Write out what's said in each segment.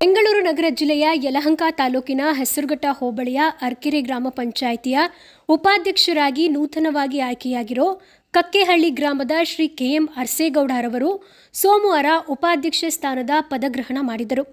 ಚಾಮರಾಜನಗರ ಜಿಲ್ಲೆಯ ಯಲಹಂಕ ತಾಲೂಕಿನ ಹೆಸರುಘಟ್ಟ ಹೋಬಳಿಯ ಅರ್ಕೆರೆ ಗ್ರಾಮ ಪಂಚಾಯಿತಿಯ ಉಪಾಧ್ಯಕ್ಷರಾಗಿ ನೂತನವಾಗಿ ಆಯ್ಕೆಯಾಗಿರೋ ಕಕ್ಕೆಹಳ್ಳಿ ಗ್ರಾಮದ ಶ್ರೀ ಕೆಎಂ ಅರ್ಸೇಗೌಡರವರು ಸೋಮವಾರ ಉಪಾಧ್ಯಕ್ಷ ಸ್ಥಾನದ ಪದಗ್ರಹಣ ಮಾಡಿದರು.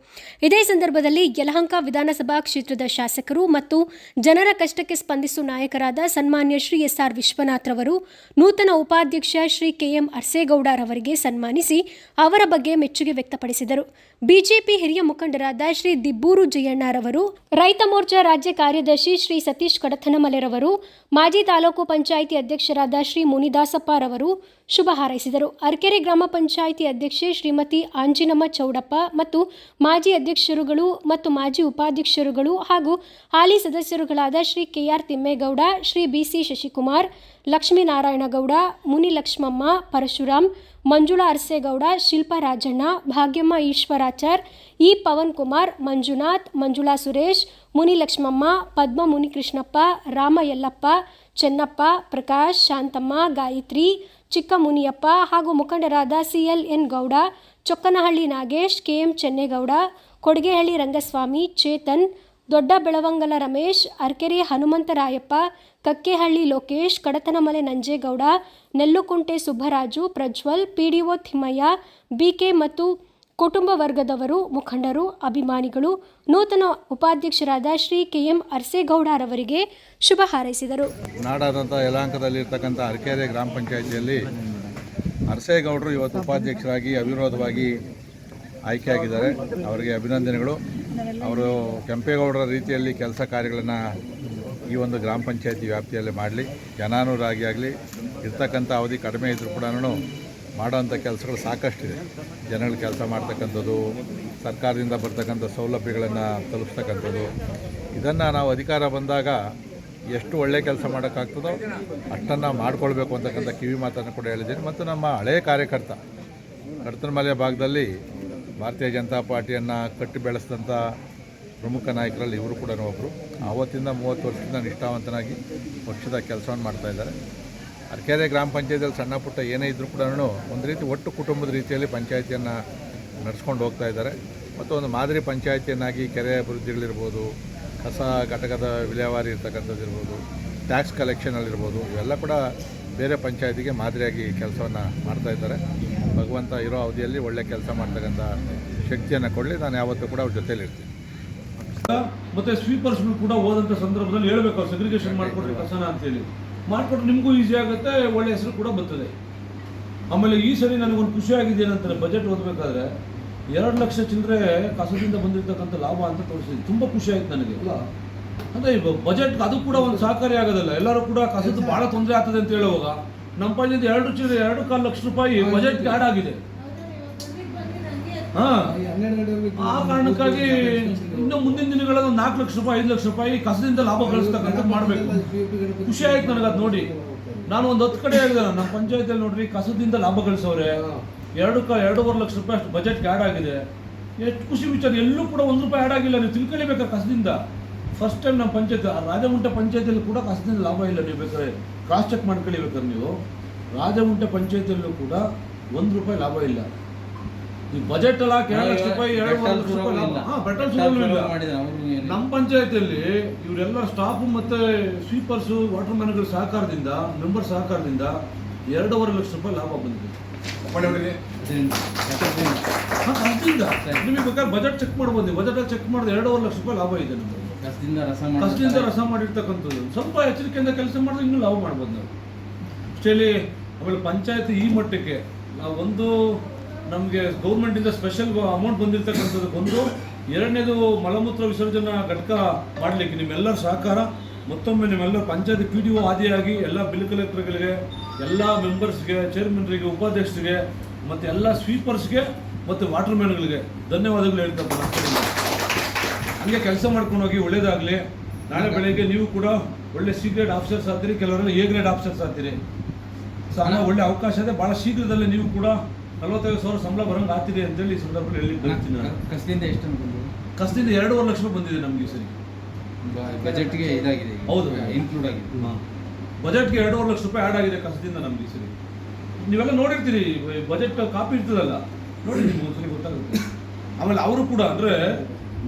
ಇದೇ ಸಂದರ್ಭದಲ್ಲಿ ಯಲಹಂಕ ವಿಧಾನಸಭಾ ಕ್ಷೇತ್ರದ ಶಾಸಕರು ಮತ್ತು ಜನರ ಕಷ್ಟಕ್ಕೆ ಸ್ಪಂದಿಸುವ ನಾಯಕರಾದ ಸನ್ಮಾನ್ಯ ಶ್ರೀ ಎಸ್ ಆರ್ ವಿಶ್ವನಾಥ್ ರವರು, ನೂತನ ಉಪಾಧ್ಯಕ್ಷ ಶ್ರೀ ಕೆಎಂ ಅರ್ಸೇಗೌಡರವರಿಗೆ ಸನ್ಮಾನಿಸಿ ಅವರ ಬಗ್ಗೆ ಮೆಚ್ಚುಗೆ ವ್ಯಕ್ತಪಡಿಸಿದರು. ಬಿಜೆಪಿ ಹಿರಿಯ ಮುಖಂಡರಾದ ಶ್ರೀ ದಿಬ್ಬೂರು ಜಯಣ್ಣರವರು ರೈತ ಮೋರ್ಚಾ ರಾಜ್ಯ ಕಾರ್ಯದರ್ಶಿ ಶ್ರೀ ಸತೀಶ್ ಕಡಥನಮಲೆರವರು ಮಾಜಿ ತಾಲೂಕು ಪಂಚಾಯಿತಿ ಅಧ್ಯಕ್ಷರಾದ ಶ್ರೀ ಮುನಿದಾಸಪ್ಪರವರು ಶುಭ ಹಾರೈಸಿದರು. ಅರ್ಕೆರೆ ಗ್ರಾಮ ಪಂಚಾಯಿತಿ ಅಧ್ಯಕ್ಷೆ ಶ್ರೀಮತಿ ಆಂಜಿನಮ್ಮ ಚೌಡಪ್ಪ ಮತ್ತು ಮಾಜಿ ಅಧ್ಯಕ್ಷರುಗಳು ಮತ್ತು ಮಾಜಿ ಉಪಾಧ್ಯಕ್ಷರುಗಳು ಹಾಗೂ ಹಾಲಿ ಸದಸ್ಯರುಗಳಾದ Shri KR Thimmegowda, Shri BC Shashikumar Lakshminarayanagowda Munilakshmamma Parashuram, Manjula Arsegowda, Shilpa Rajanna, Bhagyamma Eshwarachar, E Pavan Kumar Manjunath, Manjula Suresh Munilakshmamma, Padma Munikrishnappa, Rama Yellappa, Chennappa, Prakash, Shanthamma, Gayathri Chikka Muniyappa ಹಾಗೂ ಮುಖಂಡರಾದ C L N. Gowda, Chokkanahalli Nagesh K M Chennegowda, Kodagehalli Rangaswamy, Chetan Dodda Belavangala Ramesh, Arkere Hanumantharayappa, Kakkehalli Lokesh, Kadathanamale Nanjegowda, Nellukunte Subbaraju, Prajwal PDO Thimmaiah, BK ಮತ್ತು ಕುಟುಂಬ ವರ್ಗದವರು, ಮುಖಂಡರು, ಅಭಿಮಾನಿಗಳು, ನೂತನ ಉಪಾಧ್ಯಕ್ಷರಾದ Shri K KM ಅರಸೇಗೌಡರವರಿಗೆ ಶುಭ ಹಾರೈಸಿದರು. ನಾಡಾದಂಥ ಯಲಹಂಕದಲ್ಲಿರ್ತಕ್ಕಂಥ ಅರಕೆರೆ ಗ್ರಾಮ ಪಂಚಾಯಿತಿಯಲ್ಲಿ ಅರಸೇಗೌಡರು ಇವತ್ತು ಉಪಾಧ್ಯಕ್ಷರಾಗಿ ಅವಿರೋಧವಾಗಿ ಆಯ್ಕೆಯಾಗಿದ್ದಾರೆ. ಅವರಿಗೆ ಅಭಿನಂದನೆಗಳು. ಅವರು ಕೆಂಪೇಗೌಡರ ರೀತಿಯಲ್ಲಿ ಕೆಲಸ ಕಾರ್ಯಗಳನ್ನು ಈ ಒಂದು ಗ್ರಾಮ ಪಂಚಾಯತಿ ವ್ಯಾಪ್ತಿಯಲ್ಲಿ ಮಾಡಲಿ. ಜನಾನುರಾಗಿ ಆಗಲಿ, ಇರ್ತಕ್ಕಂಥ ಅವಧಿ ಕಡಿಮೆ ಇದ್ದರೂ ಕೂಡ ಮಾಡೋವಂಥ ಕೆಲಸಗಳು ಸಾಕಷ್ಟಿದೆ. ಜನಗಳು ಕೆಲಸ ಮಾಡ್ತಕ್ಕಂಥದ್ದು, ಸರ್ಕಾರದಿಂದ ಬರ್ತಕ್ಕಂಥ ಸೌಲಭ್ಯಗಳನ್ನು ತಲುಪಿಸ್ತಕ್ಕಂಥದ್ದು. ಇದನ್ನು ನಾವು ಅಧಿಕಾರ ಬಂದಾಗ ಎಷ್ಟು ಒಳ್ಳೆ ಕೆಲಸ ಮಾಡೋಕ್ಕಾಗ್ತದೋ ಅಷ್ಟನ್ನು ಮಾಡ್ಕೊಳ್ಬೇಕು ಅಂತಕ್ಕಂಥ ಕಿವಿ ಮಾತನ್ನು ಕೂಡ ಹೇಳಿದ್ದೀನಿ. ಮತ್ತು ನಮ್ಮ ಹಳೆಯ ಕಾರ್ಯಕರ್ತ ಕಡತನಮಲೆಯ ಭಾಗದಲ್ಲಿ ಭಾರತೀಯ ಜನತಾ ಪಾರ್ಟಿಯನ್ನು ಕಟ್ಟಿ ಬೆಳೆಸಿದಂಥ ಪ್ರಮುಖ ನಾಯಕರಲ್ಲಿ ಇವರು ಕೂಡ ಒಬ್ಬರು. ಆವತ್ತಿಂದ ಮೂವತ್ತು ವರ್ಷದಿಂದ ನಿಷ್ಠಾವಂತನಾಗಿ ಪಕ್ಷದ ಕೆಲಸವನ್ನು ಮಾಡ್ತಾ ಇದ್ದಾರೆ. ಅರಕೆರೆ ಗ್ರಾಮ ಪಂಚಾಯತಿಯಲ್ಲಿ ಸಣ್ಣ ಪುಟ್ಟ ಏನೇ ಇದ್ದರೂ ಕೂಡ ಒಂದು ರೀತಿ ಒಟ್ಟು ಕುಟುಂಬದ ರೀತಿಯಲ್ಲಿ ಪಂಚಾಯತಿಯನ್ನು ನಡೆಸ್ಕೊಂಡು ಹೋಗ್ತಾ ಇದ್ದಾರೆ. ಮತ್ತು ಒಂದು ಮಾದರಿ ಪಂಚಾಯತಿಯನ್ನಾಗಿ ಕೆರೆ ಅಭಿವೃದ್ಧಿಗಳಿರ್ಬೋದು, ಕಸ ಘಟಕದ ವಿಲೇವಾರಿ ಇರ್ತಕ್ಕಂಥದ್ದು ಇರ್ಬೋದು ಟ್ಯಾಕ್ಸ್ ಕಲೆಕ್ಷನಲ್ಲಿರ್ಬೋದು ಇವೆಲ್ಲ ಕೂಡ ಬೇರೆ ಪಂಚಾಯತಿಗೆ ಮಾದರಿಯಾಗಿ ಕೆಲಸವನ್ನು ಮಾಡ್ತಾ ಇದ್ದಾರೆ. ಭಗವಂತ ಇರೋ ಅವಧಿಯಲ್ಲಿ ಒಳ್ಳೆ ಕೆಲಸ ಮಾಡ್ತಕ್ಕಂಥ ಶಕ್ತಿಯನ್ನು ಕೊಡಲಿ. ನಾನು ಯಾವತ್ತೂ ಕೂಡ ಅವ್ರ ಜೊತೆಯಲ್ಲಿರ್ತೀನಿ ಮತ್ತೆ ಸ್ವೀಪರ್ಸ್ಗಳು ಕೂಡ ಹೋದಂಥ ಸಂದರ್ಭದಲ್ಲಿ ಹೇಳ್ಬೇಕು ಸೆಗ್ರಿಗೇಷನ್ ಮಾಡಿಕೊಡ್ರಿ ಕಸನ ಅಂತೇಳಿ ಮಾಡಿಕೊಟ್ರೆ ನಿಮಗೂ ಈಸಿ ಆಗುತ್ತೆ ಒಳ್ಳೆ ಹೆಸರು ಕೂಡ ಬರ್ತದೆ. ಆಮೇಲೆ ಈ ಸರಿ ನನಗೊಂದು ಖುಷಿ ಆಗಿದೆ ಏನಂತಾರೆ ಬಜೆಟ್ ಓದಬೇಕಾದ್ರೆ ಎರಡು ಲಕ್ಷ ಚಿಲ್ಲರೆ ಕಸದಿಂದ ಬಂದಿರತಕ್ಕಂಥ ಲಾಭ ಅಂತ ತೋರಿಸಿದೆ. ತುಂಬ ಖುಷಿ ಆಯ್ತು ನನಗೆ ಅಂದರೆ ಬಜೆಟ್ ಅದು ಕೂಡ ಒಂದು ಸಹಕಾರಿ ಆಗೋದಲ್ಲ ಎಲ್ಲರೂ ಕೂಡ ಕಸದ್ದು ಭಾಳ ತೊಂದರೆ ಆಗ್ತದೆ ಅಂತ ಹೇಳುವಾಗ ನಮ್ಮ ಪಾಲಿಂದ ಎರಡು ಚಿಲ್ಲರೆ ಎರಡು ಕಾಲು ಲಕ್ಷ ರೂಪಾಯಿ ಬಜೆಟ್ಗೆ ಆ್ಯಡ್ ಆಗಿದೆ. ಆ ಕಾರಣಕ್ಕಾಗಿ ಇನ್ನು ಮುಂದಿನ ದಿನಗಳಲ್ಲಿ ನಾಲ್ಕು ಲಕ್ಷ ರೂಪಾಯಿ ಐದು ಲಕ್ಷ ರೂಪಾಯಿ ಕಸದಿಂದ ಲಾಭ ಗಳಿಸ್ತಕ್ಕಂಥ ಮಾಡಬೇಕು. ಖುಷಿ ಆಯ್ತು ನನಗೆ ಅದು ನೋಡಿ. ನಾನು ಒಂದು ಹತ್ತು ಕಡೆ ಹೇಳಿದೆ ನಮ್ಮ ಪಂಚಾಯತಿಯಲ್ಲಿ ನೋಡ್ರಿ ಕಸದಿಂದ ಲಾಭ ಗಳಿಸೋರೆ ಎರಡು ಕ ಎರಡೂವರೆ ಲಕ್ಷ ರೂಪಾಯಿ ಅಷ್ಟು ಬಜೆಟ್ಗೆ ಆ್ಯಡ್ ಆಗಿದೆ. ಎಷ್ಟು ಖುಷಿ ವಿಚಾರ ಎಲ್ಲೂ ಕೂಡ ಒಂದು ರೂಪಾಯಿ ಆ್ಯಡ್ ಆಗಿಲ್ಲ ನೀವು ತಿಳ್ಕೊಳ್ಬೇಕಾ ಕಸದಿಂದ. ಫಸ್ಟ್ ಟೈಮ್ ನಮ್ಮ ಪಂಚಾಯತ್ ರಾಜಮುಂಟೆ ಪಂಚಾಯತಿಯಲ್ಲಿ ಕೂಡ ಕಸದಿಂದ ಲಾಭ ಇಲ್ಲ ನೀವು ಬೇಕಾದ್ರೆ ಕ್ರಾಸ್ ಚೆಕ್ ಮಾಡ್ಕೊಳ್ಬೇಕಾದ್ರೆ ನೀವು. ರಾಜಮುಂಟೆ ಪಂಚಾಯತಿಯಲ್ಲೂ ಕೂಡ ಒಂದು ರೂಪಾಯಿ ಲಾಭ ಇಲ್ಲ. ಈ ಬಜೆಟ್ ಅಲ್ಲ ಎರಡು ಲಕ್ಷ ರೂಪಾಯಿ ಎರಡು ಲಕ್ಷ ರೂಪಾಯಿ ಹಾ ಪೆಟ್ರೋಲ್ ನಮ್ಮ ಪಂಚಾಯತಿಯಲ್ಲಿ ಇವರೆಲ್ಲ ಸ್ಟಾಫ್ ಮತ್ತೆ ಸ್ವೀಪರ್ಸ್ ವಾಟರ್ ಮ್ಯಾನ್ಗಳ ಸಹಕಾರದಿಂದ ಮೆಂಬರ್ ಸಹಕಾರದಿಂದ ಎರಡೂವರೆ ಲಕ್ಷ ರೂಪಾಯಿ ಲಾಭ ಬಂದಿದೆ. ನಿಮಗೆ ಬೇಕಾದ್ರೆ ಬಜೆಟ್ ಚೆಕ್ ಮಾಡ್ಬೋದು. ಬಜೆಟ್ ಚೆಕ್ ಮಾಡಿದ್ರೆ ಎರಡೂವರೆ ಲಕ್ಷ ರೂಪಾಯಿ ಲಾಭ ಇದೆ ನಮಗೆ. ಕಷ್ಟದಿಂದ ರಸ ಮಾಡಿರ್ತಕ್ಕಂಥದ್ದು. ಸ್ವಲ್ಪ ಎಚ್ಚರಿಕೆಯಿಂದ ಕೆಲಸ ಮಾಡಿದ್ರೆ ಇನ್ನೂ ಲಾಭ ಮಾಡ್ಬೋದು ನಾವು. ಅಷ್ಟೇಲಿ ಆಮೇಲೆ ಪಂಚಾಯತ್ ಈ ಮಟ್ಟಕ್ಕೆ ನಾವು ಒಂದು ನಮಗೆ ಗೌರ್ಮೆಂಟಿಂದ ಸ್ಪೆಷಲ್ ಅಮೌಂಟ್ ಬಂದಿರತಕ್ಕಂಥದ್ದು ಒಂದು ಎರಡನೇದು ಮಲಮೂತ್ರ ವಿಸರ್ಜನಾ ಘಟಕ ಮಾಡಲಿಕ್ಕೆ ನಿಮ್ಮೆಲ್ಲರ ಸಹಕಾರ, ಮತ್ತೊಮ್ಮೆ ನಿಮ್ಮೆಲ್ಲರ ಪಂಚಾಯತ್ ಪಿ ಡಿ ಒ ಆದಿಯಾಗಿ ಎಲ್ಲ ಬಿಲ್ ಕಲೆಕ್ಟರ್ಗಳಿಗೆ ಎಲ್ಲ ಮೆಂಬರ್ಸ್ಗೆ ಚೇರ್ಮನ್ರಿಗೆ ಉಪಾಧ್ಯಕ್ಷರಿಗೆ, ಮತ್ತು ಎಲ್ಲ ಸ್ವೀಪರ್ಸ್ಗೆ ಮತ್ತು ವಾಟರ್ ಮ್ಯಾನ್ಗಳಿಗೆ ಧನ್ಯವಾದಗಳು ಹೇಳ್ತಾ ಹಂಗೆ ಕೆಲಸ ಮಾಡ್ಕೊಂಡು ಹೋಗಿ ಒಳ್ಳೇದಾಗಲಿ. ನಾಳೆ ಬೆಳಗ್ಗೆ ನೀವು ಕೂಡ ಒಳ್ಳೆ ಸಿ ಗ್ರೇಡ್ ಆಫೀಸರ್ಸ್ ಆಗ್ತೀರಿ, ಕೆಲವರೆಲ್ಲ ಎ ಗ್ರೇಡ್ ಆಫೀಸರ್ಸ್ ಆಗ್ತೀರಿ. ಸೊ ಒಳ್ಳೆ ಅವಕಾಶ ಇದೆ. ಭಾಳ ಶೀಘ್ರದಲ್ಲೇ ನೀವು ಕೂಡ ನಲವತ್ತೈದು ಸಾವಿರ ಸಂಬಳ ಬರೋಂಗೆ ಆಗ್ತಿದೆ ಅಂತೇಳಿ ಈ ಸಂದರ್ಭದಲ್ಲಿ ಹೇಳಿ ಕಳಿಸ್ತೀನಿ ನಾನು ಕಸದಿಂದ ಎಷ್ಟು ಅನ್ಕೊಂಡು ಕಸದಿಂದ ಎರಡೂವರೆ ಲಕ್ಷ ರೂಪಾಯಿ ಬಂದಿದೆ ನಮ್ಗೆ ಈ ಸರಿ. ಬಜೆಟ್ಗೆ ಇದಾಗಿದೆ ಈಗ. ಹೌದು. ಇನ್ಕ್ಲೂಡ್ ಆಗಿದೆ. ಬಜೆಟ್ಗೆ ಎರಡೂವರೆ ಲಕ್ಷ ರೂಪಾಯಿ ಆ್ಯಡ್ ಆಗಿದೆ ಕಸದಿಂದ ನಮ್ಗೆ ಈ ಸರಿ. ನೀವೆಲ್ಲ ನೋಡಿರ್ತೀರಿ ಬಜೆಟ್ ಕಾಪಿ ಇರ್ತದಲ್ಲ. ನೋಡಿ ನಿಮ್ಗೆ ಒಂದ್ಸರಿ ಗೊತ್ತಾಗುತ್ತೆ. ಆಮೇಲೆ ಅವರು ಕೂಡ ಅಂದರೆ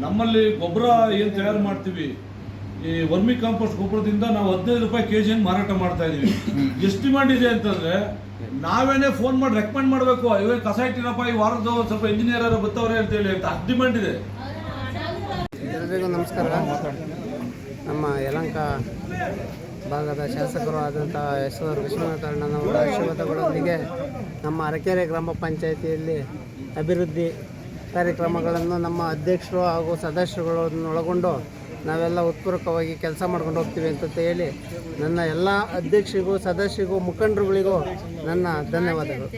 ನಮ್ಮಲ್ಲಿ ಗೊಬ್ಬರ ಏನು ತಯಾರು ಮಾಡ್ತೀವಿ ಈ ವರ್ಮಿ ಕಾಂಪೋಸ್ಟ್ ಗೊಬ್ಬರದಿಂದ ನಾವು ಹದಿನೈದು ರೂಪಾಯಿ ಕೆ ಜಿ ಮಾರಾಟ ಮಾಡ್ತಾ ಇದೀವಿ ಎಷ್ಟು ಡಿಮಾಂಡ್ ಇದೆ ಅಂತಂದ್ರೆ ನಾವೇನೇ ಫೋನ್ ಮಾಡಿ ರೆಕಮೆಂಡ್ ಮಾಡಬೇಕು ಇವೇ ಕಸ ಇಟ್ಟಿರಪ್ಪ ಈ ವಾರದ ಸ್ವಲ್ಪ ಇಂಜಿನಿಯರ್ ಯಾರು ಬರ್ತಾವ್ರೆ ಅಂತೇಳಿ ಅಂತ ಅಷ್ಟು ಡಿಮಾಂಡ್ ಇದೆ. ಎಲ್ರಿಗೂ ನಮಸ್ಕಾರ. ನಮ್ಮ ಯಲಂಕ ಭಾಗದ ಶಾಸಕರು ಆದಂಥ ಎಸ್ ಆರ್ ವಿಶ್ವನಾಥ ಅಣ್ಣನವರ ಆಶೀರ್ವಾದಗಳೊಂದಿಗೆ ನಮ್ಮ ಅರಕೆರೆ ಗ್ರಾಮ ಪಂಚಾಯಿತಿಯಲ್ಲಿ ಅಭಿವೃದ್ಧಿ ಕಾರ್ಯಕ್ರಮಗಳನ್ನು ನಮ್ಮ ಅಧ್ಯಕ್ಷರು ಹಾಗೂ ಸದಸ್ಯರುಗಳನ್ನು ಒಳಗೊಂಡು ನಾವೆಲ್ಲ ಉತ್ಪೂರ್ವಕವಾಗಿ ಕೆಲಸ ಮಾಡ್ಕೊಂಡು ಹೋಗ್ತೀವಿ ಅಂತ ಹೇಳಿ ನನ್ನ ಎಲ್ಲ ಅಧ್ಯಕ್ಷರಿಗೂ ಸದಸ್ಯರಿಗೂ ಮುಖಂಡರುಗಳಿಗೂ ನನ್ನ ಧನ್ಯವಾದಗಳು.